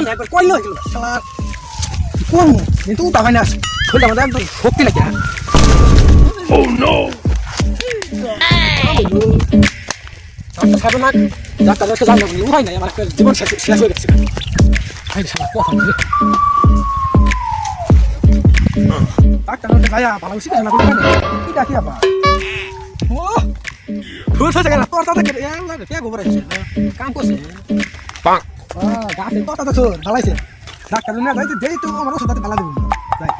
জীবন একবার কইলো হয়ে গেল শালা কোন? কিন্তু উঠা হয় না শরীরটা আমাদের একদম শক্তি নাকি না ডাক্তার খাবে না ডাক্তার কাছে জানলো উঠাই নাই আমার জীবন শেষ হয়ে গেছে ডাক্তার ভাইয়া ভালো শিখে না কি আবার ও ভুল হয়েছে কেন তোর গোবর আছে কাম করছে। পাক Ah, গাছে কথা তো তোর ভালাইছে ডাক্তার না যাইতে দেই তো আমার ওষুধ ভালো দেবো যাই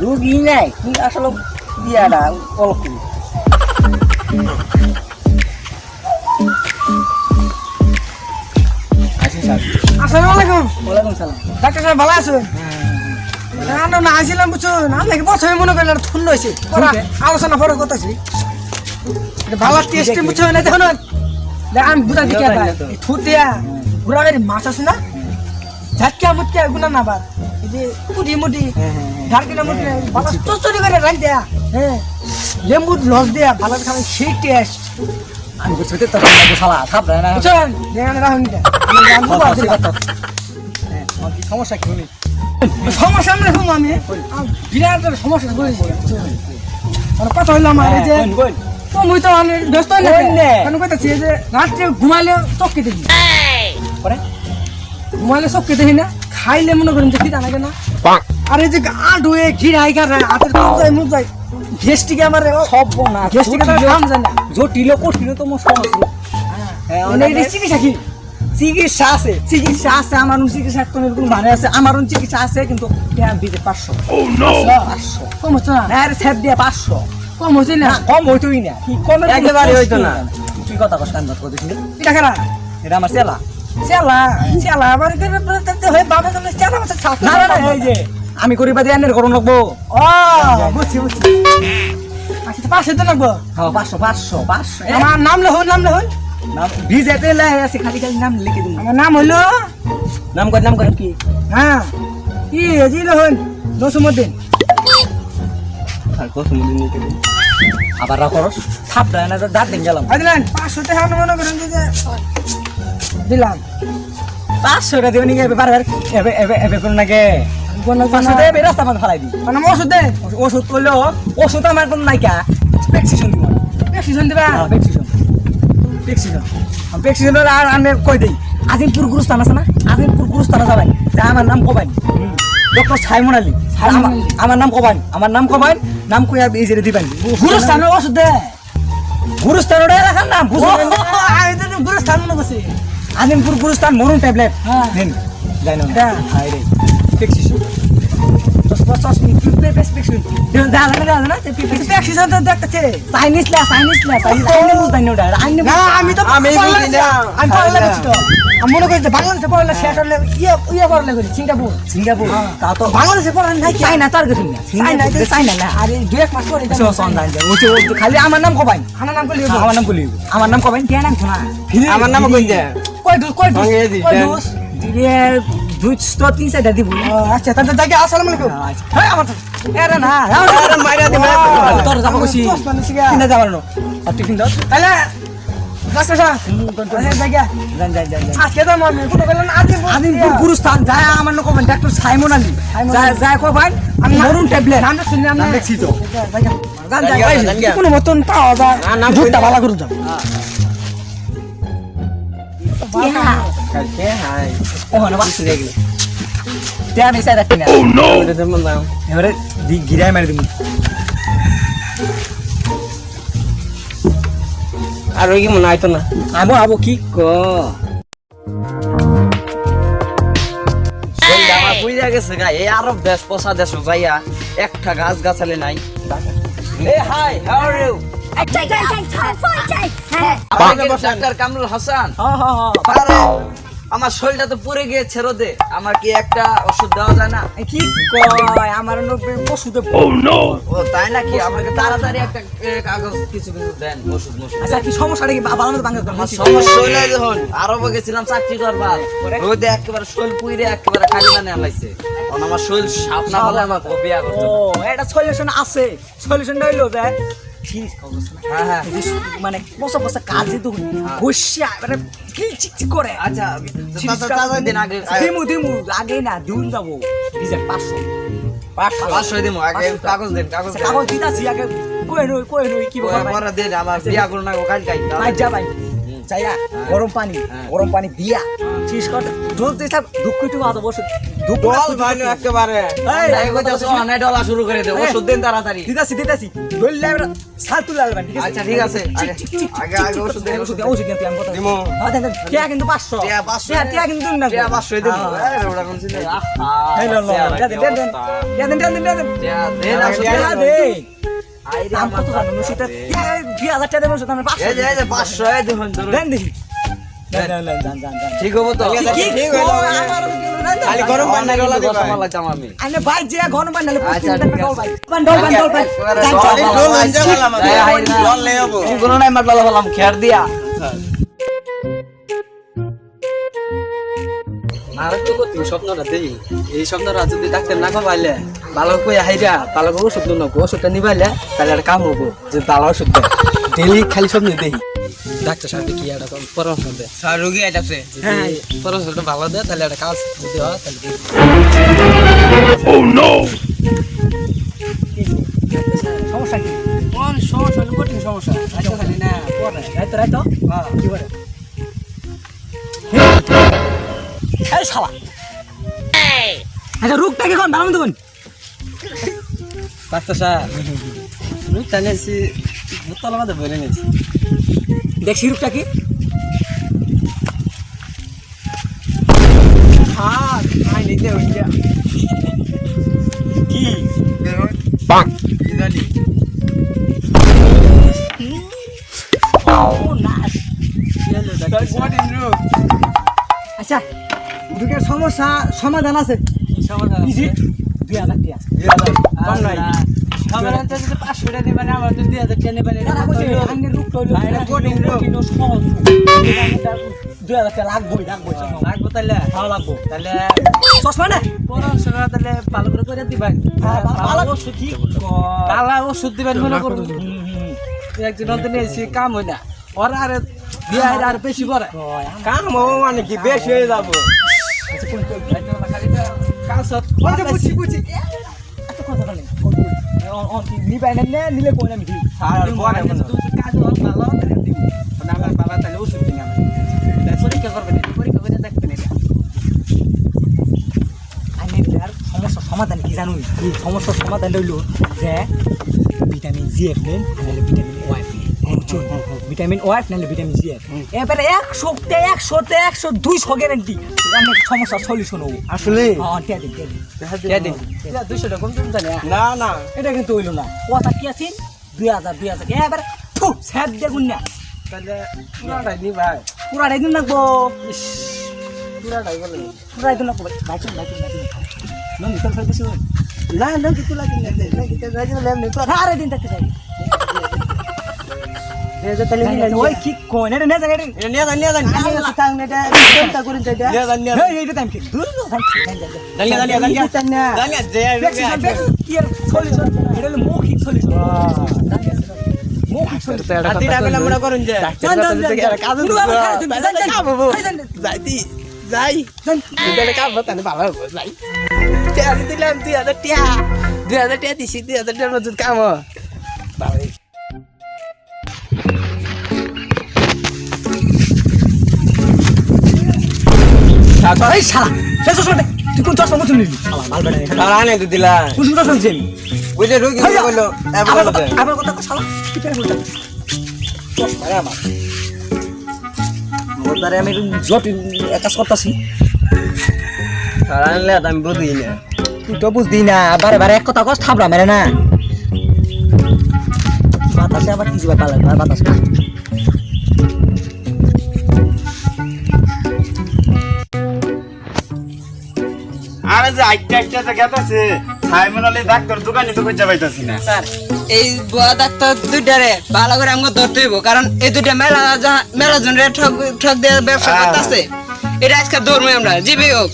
রুগী নাই কি আসলে দিয়াটা অল্প আসসালামু আলাইকুম ওয়ালাইকুম সালাম ডাক্তার সাহেব ভালো আছেন না না বুঝছ প্রথমে মনে হয়েছে আলোচনা পরে করতেছি ভালো টেস্ট বুঝছ না দেখো না দেখ আমি বুঝা দিকে ইয়ে ভাই পাইলে তো। থুতিয়া ঘোরা গাড়ি মাছ আছে না গুনা না বার এই যে মুটি মুটি হ্যাঁ, হ্যাঁ, হ্যাঁ। মুটি ভালো চচড়ি করে রাখ দেয়া হ্যাঁ লস দেয়া ভালো খাবে সেই টেস্ট আমি বুঝতে তো শালা থাপ না বুঝছেন দেখেন রাখুন হ্যাঁ, আমার কি সমস্যা কি সমস্যা আমরা শুনো আমি। বিরাট সমস্যা হয়েছে মানে কথা হইল আমার এই যে কোন কোন তো আমি ব্যস্ত হই না কেন? কইতাছি এই যে রাত্রে ঘুমাইলে চক্কি দেখি ঘুমাইলে চক্কি দেখি না খাইলে মনে করেন যে খিদা লাগে না। আর এই যে আট হয়ে ঘিরাই খায় হাতের কাম যায় মুখ যায় ঘেসটিকে আমার সব না ঘেসটিকে কাম যায় না। জটিল কঠিন তো মোর সমস্যা হ্যাঁ, মানে এটা চিকিৎসা কি? চিকিৎসা আছে চিকিৎসা আছে আমার চিকিৎসা কোনো কোনো মানে আছে আমার চিকিৎসা আছে কিন্তু হ্যাঁ দিতে পাঁচশো পাঁচশো কম হচ্ছে না আরে স্যাপ দিয়ে পাঁচশো কম হচ্ছে না কম হইতোই না। কমে একেবারে হইতো না। তুই কথা কষ্ট আমি কথা দিছিস এটা এটা আমার চেলা। চেলা চেলা আবার হয়ে বাবা তুমি চেলা না না এই যে আমি করি বাদে আনের করুন লাগবো। ও বুঝছি বুঝছি। আচ্ছা পাশে তো লাগবো। হ্যাঁ পাঁচশো পাঁচশো পাঁচশো। আমার নাম লেখুন নাম লেখুন। ভিজাতে লাই আছে খালি খালি নাম লিখে দিন আমার নাম নাম কর নাম কর কি হ্যাঁ কি আর লিখে দিন আবার রাখো থাপ দেয় না দাঁত দিন গেলাম। বুঝলেন পাঁচশো টাকা মনে করেন যে যে দিলাম। পাঁচশো টাকা দেবেন এবে এবে এবে করুন নাকি? কোনো পাঁচশো টাকা এবে রাস্তা মাঝে ফালাই দিই মানে ওষুধ দে। ওষুধ করলেও ওষুধ আমার কোনো নাইকা। প্রেসক্রিপশন দিব। প্রেসক্রিপশন দিবা? হ্যাঁ আমি প্রেসক্রিপশন আর আমি কই দেই? আজিমপুর গুরুস্থান আছে না? আজিমপুর গুরুস্থানে যাবাই। তা আমার নাম কবাই। Doctor Simon Ali. সাইমন আমার- নাম কবাই। আমার নাম কবাই নাম কই এই যে দিবেন। গুরুস্থানের ওষুধ দে। গুরুস্থান ওটা রাখার নাম গুরুস্থান মনে করছি। আজিমপুর গুরুস্থান মরুন ট্যাবলেট। হ্যাঁ। নেন যাই না হ্যাঁ। হাই রে প্রেসক্রিপশন প্রেসক্রিপশন দেখা লাগে দেখা না প্রেসক্রিপশন তো দেখতেছে চাইনিজ লা চাইনিজ লা চাইনিজ আইনে বুঝতাই না ওটা আইনে না আমি তো আমি বুঝি না। আমি পড়ালেখা করছি তো আমি মনে করি যে বাংলাদেশে পড়ালেখা শেষ হলে ইয়ে ইয়ে পড়ালেখা করি সিঙ্গাপুর সিঙ্গাপুর তা তো বাংলাদেশে খালি আমার নাম কবাই আমার নাম করলি আমার নাম কলি আমার নাম কবাই কে নাম শোনা আমার নাম কই দে কই দেন। দুই তো তিন চারটা দিব। আচ্ছা তাহলে জায়গা আসসালামু আলাইকুম। হ্যাঁ আমার তো না আরে মাইরা দি মাইরা তোর যাব শিখা। কিনা যাবার নো আর টিফিন দাও। তাহলে কোনো মতন পাওয়া যায়। ভালো করে যাও এবারে গিরায় আর ওই মনে আইতো না আবো আবো কি ক মরিয়া গেছে গা এই আরব দেশ পচা দেশ একটা গাছ গাছালে নাই এ হাই হাউ আর ইউ আমার শরীরটা তো পুড়ে গিয়েছে রোদে আমার কি একটা ওষুধ দেওয়া যায় না কি কয় আমার নব্বই পশুতে ও তাই নাকি আমাকে তাড়াতাড়ি একটা কাগজ কিছু কিছু দেন ওষুধ কি আমার সমস্যা গেছিলাম চাকরি করবার রোদে একেবারে পুইরে একেবারে মানে আলাইছে আমার হলে আমার বিয়া সলিউশন আছে সলিউশন হইল যে হ্যাঁ হ্যাঁ। মানে বসা বসা কাজ যেতে ঘষিয়া মানে কি চিক চিক করে। আচ্ছা দিন আগে দিমু দিমু আগে না দিন যাব। পাঁচশো। পাঁচশো। দিন আগে কাগজ দিন কাগজ কাগজ দিতাছি আগে কই নই কই নই কি বলব পরে দিন আমার বিয়া করুন না কাল কাই ভাই। যা ভাই চাইয়া গরম পানি। গরম পানি দিয়া শেষ কর জল দিয়ে থাক দুঃখ একটু আদো বসে। বল ভাই একেবারে। ডলা শুরু করে দে ওষুধ দিন তাড়াতাড়ি। দিতাছি দিতাছি। ধরলে আমরা সাল তুলে ঠিক আছে? আচ্ছা ঠিক আছে। আগে আগে ওষুধ দিন ওষুধ ওষুধ দিতে আমি কথা দিমু। টিয়া কিন্তু 500 টিয়া 500 টিয়া টিয়া কিন্তু না টিয়া পাঁচশো দিন। আরে ওটা কোন লো টিয়া দেন দেন দেন দেন দেন দেন দেন টিয়া দেন। দেন আইরে দাম আমার কত জানো? সেটা টিয়া 2000 টাকা দেবো সেটা আমরা 500 এই যে এই যে 500 এই দেখুন ধরুন দেন দেখি। দেন দেন দেন দেন দেন দেন। ঠিক হব তো? কি ঠিক হইল, কয়। আমার খালি গরম পানি অনেক ডলা দিবা। রসমালাই আমি। আনে ভাই যে ঘন বান নালে আচ্ছা, ডল ভাই। ডল বান ডল ভাই ডল, ডল, ডল লঞ্জা গেলাম এই হাই না। ডল লে হব এই কোনো নাই মাটলা বললাম খেয়ার দিয়া। আর তো কত স্বপ্নটা দেই। এই স্বপ্নটা যদি ডাক্তার না পাইলে ভালো কই হাইরা ভালো করে ওষুধ না ওষুধটা নিবাইলে তাহলে কাম হব যে ভালো ওষুধ ডেলি খালি স্বপ্ন দেই। ডাক্তার সাহেব কি একটা পরামর্শ স্যার রোগী আইতাছে হ্যাঁ। পরামর্শটা ভালো দেয় তাহলে একটা কাজ হয় তাহলে দেখি। সমস্যা কি? কোন সমস্যা? কঠিন সমস্যা। আচ্ছা খালি না পরে। রাইতো রাইতো। কি করে এই শালা। আচ্ছা রোগটা কি কোন? ভালো মতো কোন? ডাক্তার সাহেব আমি টানেছি বোতল আমাদের ভরে নিয়েছি দেখছি রোগটা কি? হ্যাঁ আই নিতে হইয়া। কি? কি জানি? ও নাশ কঠিন রোগ রোগের সমস্যা সমাধান আছে। সমাধান ইজি দুই হাজার টাকা। কম নাই। সমাধান তো যদি পাঁচশো টাকা দিবেন আমার তো দুই হাজার টাকা নেবেন তারা কইছে আঙ্গের রোগ হইল ভাই, এটা কঠিন রোগ। কঠিন ও সহজ রোগ। দুই হাজার টাকা লাগবোই লাগবোই লাগবো তাহলে। ভালো লাগবো। তাহলে চশমা না। পড়াশোনা তাহলে ভালো করে করে দিবেন। ভালো ওষুধ কি পালা ওষুধ দিবেন মনে করুন। একজন তো নিয়েছি কাম হয় না। ওর আরে বিয়ে আর বেশি করে কাম হব মানে কি? বেশি হয়ে যাব। বুঝছি বুঝছি এত কথা বলে নিবাই না নে নিলে কোন আমি দিই। আর পরে কাজ ভালো দিব আমার বাবা তাহলে ওষুধ দিন আমার পরীক্ষা করবেন পরীক্ষা করে দেখবেন এটা আমি আর সমস্যার সমাধান কি জানুন? এই সমস্যার সমাধান হইল যে ভিটামিন জি এফ নেন ভিটামিন ওয়াইফ ভিটামিন ওয়াইফ নাহলে ভিটামিন জি এফ এবারে একশোতে একশোতে একশো দুইশো গ্যারেন্টি আমি সমস্যার সলিউশন হব। আসলে? হ্যাঁ টাকা কম তুমি জানি। না না। এটা কিন্তু হইল না। কথা কি আছে? দুই হাজার দুই হাজার। এবারে থু স্যার দেখুন না। তাহলে পুরাটাই নি ভাই। পুরাটাই দিন রাখব পুরাটাই বলে। পুরাই দিন বাইচুন বাইচুন বাইচুন নন ভিতর ফেলতে শুনুন না না কিছু লাগে না আরে দিন থাকতে চাই। কাজ যাইতি যাই কাম তাহলে ভালো হবে যাই দিলাম দুই হাজার টিয়া দুই হাজার টিয়া দিছি দুই হাজার টিয়ার মধ্যে কাম ভালো এই শালা শেষ শুনে তুই কোন চশমা মুছুন নিলি? শালা মাল বেটা এখানে। আর আনে তো দিলাম কোন চশমা মুছুন ওই যে রোগী বলল আবার কথা আবার কথা শালা কি পেরে বলতা আরে আমার। মোদারে আমি জটিল কাজ করতেছি। আর আনলে আমি বুঝি না তুই তো বুঝদি না বারে বারে এক কথা কস থামরা মেরে না। বাতাসে আবার কিছু ব্যাপার লাগবে বাতাস। যে আইটা আইটা যে গেতাছে সাইমন আলী ডাক্তার দোকানে তো কইতে পাইতাছি না। স্যার এই বুয়া ডাক্তার দুইটারে ভালো করে আমাকে ধরতে হইব কারণ এই দুইটা মেলা মেলা জনের ঠক ঠক দিয়ে ব্যবসা হ্যাঁ। করতেছে। এটা আজকে ধরবো আমরা জিবি হোক।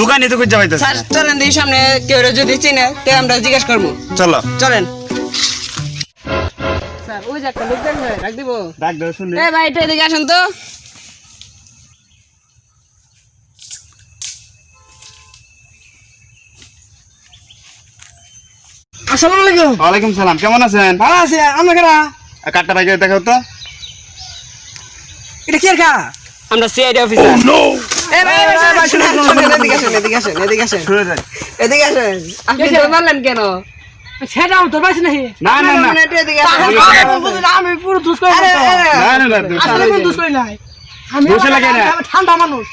দোকানে তো কইতে পাইতাছি স্যার চলেন দিই সামনে কেউ যদি চিনে তে আমরা জিজ্ঞেস করব। চলো। চলেন। স্যার ওই যে একটা লোক দেখবে রাখ দিব। ডাক্তার শুনে। এ ভাই এটা এদিকে আসেন তো। আসসালামু আলাইকুম। ওয়ালাইকুম সালাম কেমন আছেন? ভালো আছে আমরা কেরা? আর কাটটা বাইকে দেখাও তো। এটা কি আর কা আমরা সিআইডি অফিসার এ ভাই ভাই, ভাই, ভাই, শুনেন, শুনেন, এদিকে আসেন এদিকে আসেন এদিকে আসেন। শুরু যাই এদিকে আসেন। আপনি তো বললেন কেন? সেটা আমি পাইছি নাকি? না না না। আমি আমি পুরো দুষ করে না আমি। আমি ঠান্ডা মানুষ।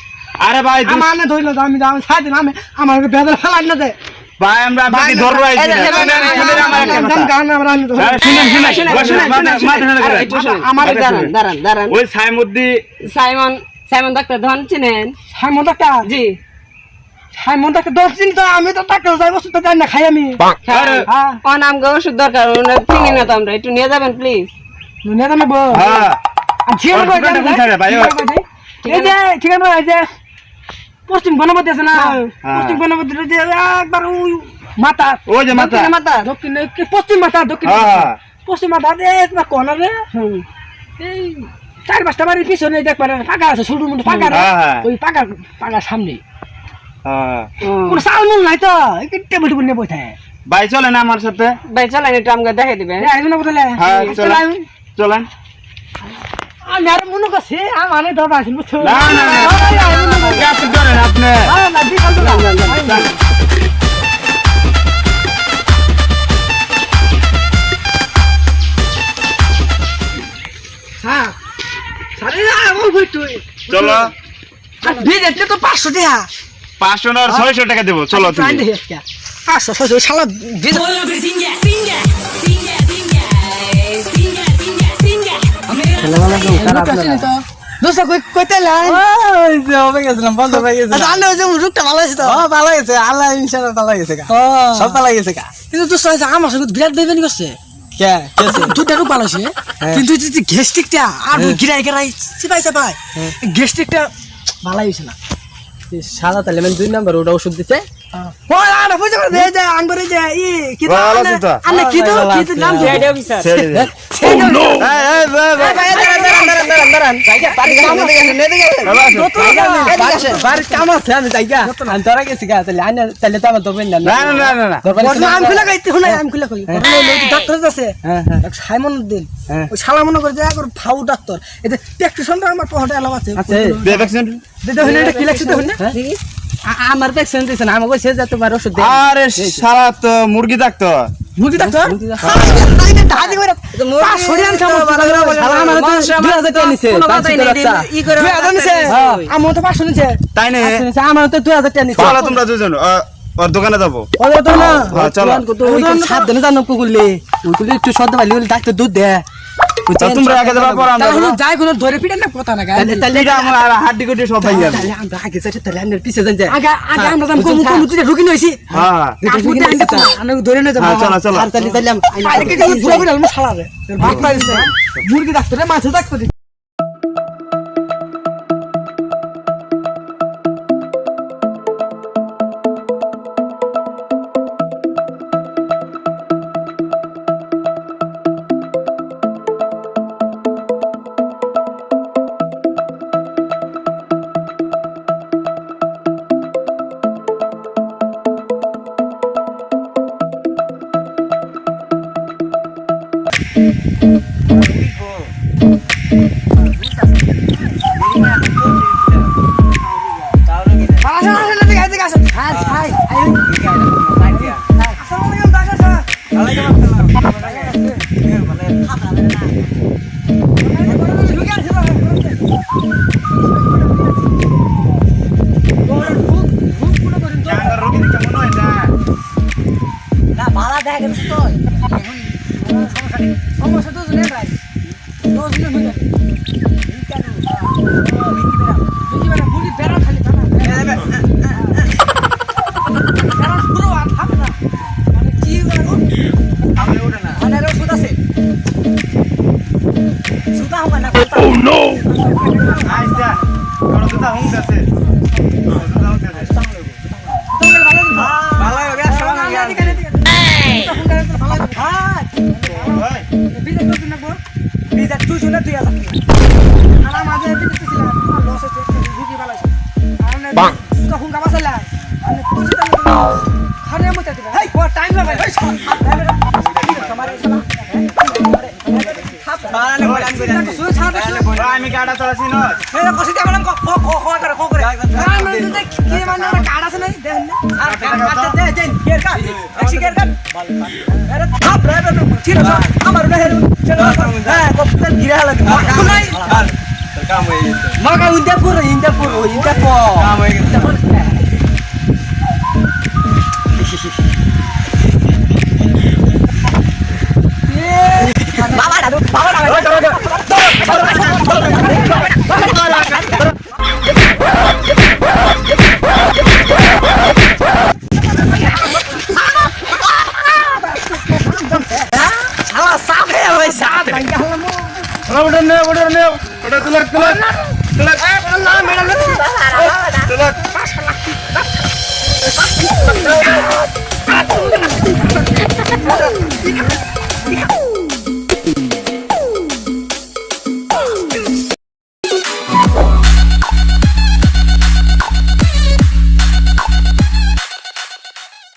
আরে ভাই আমার ধরলো আমি আমি ছাড় আমি আমার বেদর ফেলাই না যায় ভাই আমরা আপনাকে ধরবো ওই সাইমুদ্দি সাইমন সাইমন ডাক্তার ধন চিনেন? জি। তো আমি তো যাই জানি না খাই আমি। হ্যাঁ। ওষুধ দরকার চিনি না তো আমরা একটু নিয়ে যাবেন প্লিজ তো নেব হ্যাঁ। ঠিক ভাই? এই যে আছে এই যে পশ্চিম বনপতি আছে না। পশ্চিম বনপতি যে একবার ওই মাথা ওই যে মাথা দক্ষিণে মাথা দক্ষিণ পশ্চিম মাথা দক্ষিণ পশ্চিম মাথা একবার কর্নারে এই চার পাঁচটা বাড়ির পিছনে দেখবার ফাঁকা আছে ছোট মোটো হ্যাঁ। ওই ফাঁকা ফাঁকার সামনে। কোনো চাল মূল নাই তো টেবিল টেবিল নিয়ে বসে ভাই চলেন আমার সাথে ভাই চলেন একটু আমাকে দেখে দিবেন হ্যাঁ চলেন চলেন আমি আর মনে করছি আমার দরবার আছে বুঝছ? না না না। আপনি চলেন আপনি। না, না, বিকাল বেলা। হ্যাঁ। সাড়ে না আমার বই তুই। চলো। আর দুই দেখলে তো পাঁচশো না ছয়শো টাকা দেবো। চলো তুমি। পাঁচশো ছয়শো শালা দোস্ত কই কইতে লাই? ওই যে হবে গেছিলাম বন্ধ হয়ে গেছে। আচ্ছা আল্লাহ যে রূপটা ভালো আছে তো? ও ভালো গেছে আল্লাহ ইনশাআল্লাহ ভালো গা। ও। সব ভালো গেছে গা। কিন্তু দোস্ত আমার সঙ্গে বিরাট বেবেনি করছে। কে? কেছে দুধটা খুব ভালো আছে কিন্তু যদি গ্যাস্ট্রিকটা আর গিরাই গিরাই চিপাই চাপাই গ্যাস্ট্রিকটা ভালো হয়েছে না। সাদা তাহলে মানে দুই নাম্বার ওটা ওষুধ দিছে। হ্যাঁ হ্যাঁ হ্যাঁ। মনে ফাউ ডাক্তার এতে আমার পকেটে এলাম আছে হ্যাঁ? আমার ভ্যাকসিন আমাকে কইছে যে তোমার ওষুধ দে আরে সারা তো মুরগি থাকতো মুরগি ডাক্তার? মুরগি করে সরিয়ান খাব শালা আমার তো 2000 টাকা নিছে। পাঁচশো টাকা বাচ্চা। দুই হাজার নিছে হ্যাঁ। আমার তো পাঁচশো নিছে। তাই না। পাঁচশো নিছে, আমার তো 2000 টাকা তোমরা দুজন ওর দোকানে যাব। হ্যাঁ জানো কুকুরলে একটু সদ্য ডাক্তার দুধ দে তা তোমরা আগে যাবার পর আমরা তাহলে যাব। যাই কোনো ধরে পিটেন না কথা না তাহলে তাহলে এটা আর হাড্ডি গুড্ডি সব ভাই যাবে তাহলে আমরা আগে যাই তাহলে আমরা পিছে যাই যাই। আগে আগে আমরা যাম কম কম তুই রুগী নইছি হ্যাঁ। কাকুতে আনতে তো ধরে না যাব। চলো চলো। আর তাহলে তাহলে আমি- আরে কি ঘুরে ঘুরে আলমু শালা রে মুরগি ডাক্তারে মাছ ডাক্তার না ভাড়া দেখ তো rond d'affaires. মাকা ইন্ডিয়া পুরো ইন্ডিয়া পুরো ইন্ডিয়া পর বাবা দাদু বাবা দাদু ওটা ওটা ওটা তোলার তোলার।